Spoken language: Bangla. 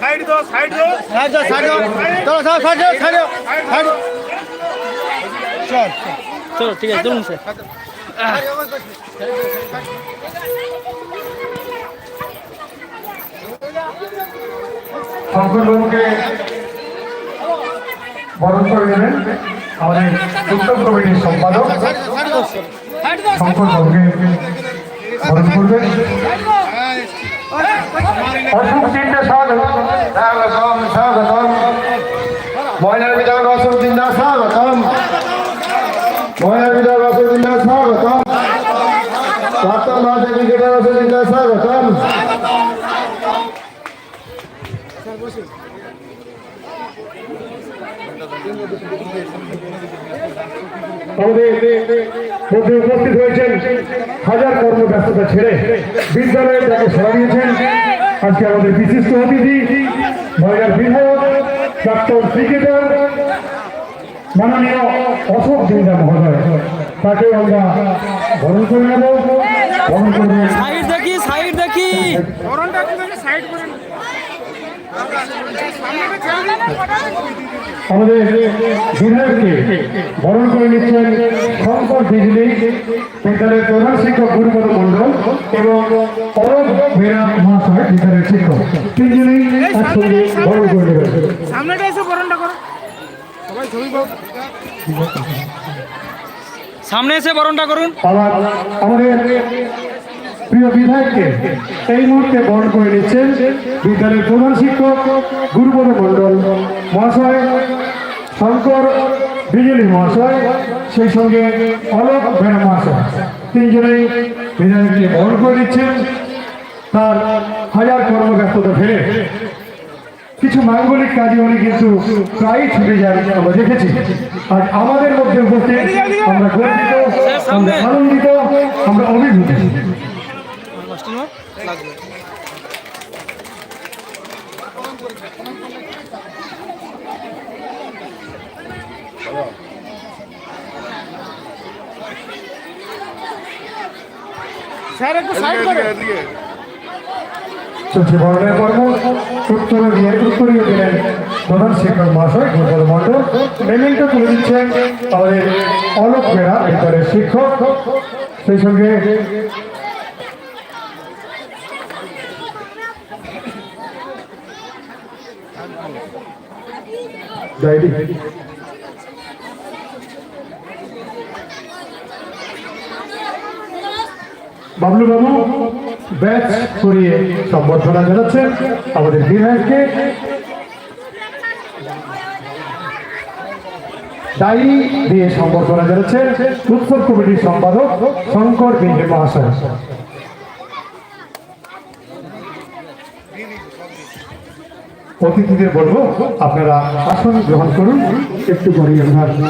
সাইড দাও সাইড দাও সাইড দাও সাইড দাও। চলো সাইড সাইড দাও সাইড দাও। সাইড চল চলো। ঠিক আছে চলুন স্যার। শঙ্করবাবুকে বরণ করে নেবেন আমাদের উত্তর কমিটির সম্পাদক। শঙ্করবাবুকে বরণ করবেন। অশোক চিন্তা স্বাগত স্বাগতম স্বাগতম মহিলার বিধায়ক অশোক চিন্তা স্বাগতম মহিলার বিধায়ক অশোক চিন্তা স্বাগতম প্রাক্তন রাজ্য ক্রিকেটার অশোক চিন্তা স্বাগতম উপস্থিত হয়েছেন হাজার কর্মব্যস্ততা ছেড়ে বিদ্যালয়ে তাকে সাড়া দিয়েছেন আজকে আমাদের বিশিষ্ট অতিথি মহিলার বিধায়ক প্রাক্তন ক্রিকেটার মাননীয় অশোক দিন্দা মহোদয় তাকে আমরা বরণ করে নেব। বরণ করবেন সাইড দেখি সাইড দেখি। সাইড করেন আমাদের বিধায়ককে বরণ করে নিচ্ছেন শঙ্কর বিজলি বিদ্যালয়ের প্রধান শিক্ষক গুরুপদ মন্ডল এবং অরব বেরা মহাশয় বিদ্যালয়ের শিক্ষক। তিনজনেই একসঙ্গে বরণ করে নেবেন। সামনেটা এসে করোনটা করো। সবাই ছবি সামনে এসে বরণটা করুন। আমাদের প্রিয় বিধায়ককে এই মুহূর্তে বরণ করে নিচ্ছেন বিদ্যালয়ের প্রধান শিক্ষক গুরুপদ মন্ডল মহাশয় শঙ্কর বিজলি মহাশয়, সেই সঙ্গে অলোক ভেড়া মহাশয়। তিনজনেই বিধায়ককে বরণ করে নিচ্ছেন। তার হাজার কর্মব্যস্ততা ফেলে কিছু মাঙ্গলিক কাজে উনি কিন্তু প্রায়ই ছুটে যান, আমরা দেখেছি। আর আমাদের মধ্যে উপস্থিত আমরা গর্বিত, আমরা আনন্দিত আমরা অভিভূত স্যার একটু সাইড করে। চলছে বরণের কর্ম। উত্তর দিয়ে উত্তরীয় দিলেন প্রধান শিক্ষক মহাশয় গোপাল মণ্ডল। মেমেন্টো তুলে দিচ্ছেন আমাদের অলোক বেড়া বিদ্যালয়ের শিক্ষক। সেই সঙ্গে ডায়েরি বাবলু বাবু ব্যাচ করিয়ে সম্বর্ধনা জানাচ্ছেন আমাদের বিধায়ককে। ডায়েরি দিয়ে সম্বর্ধনা জানাচ্ছেন উৎসব কমিটির সম্পাদক শঙ্কর বিজয় মহাশয়। অতিথিদের বলব আপনারা আসন গ্রহণ করুন একটু পরে আমরা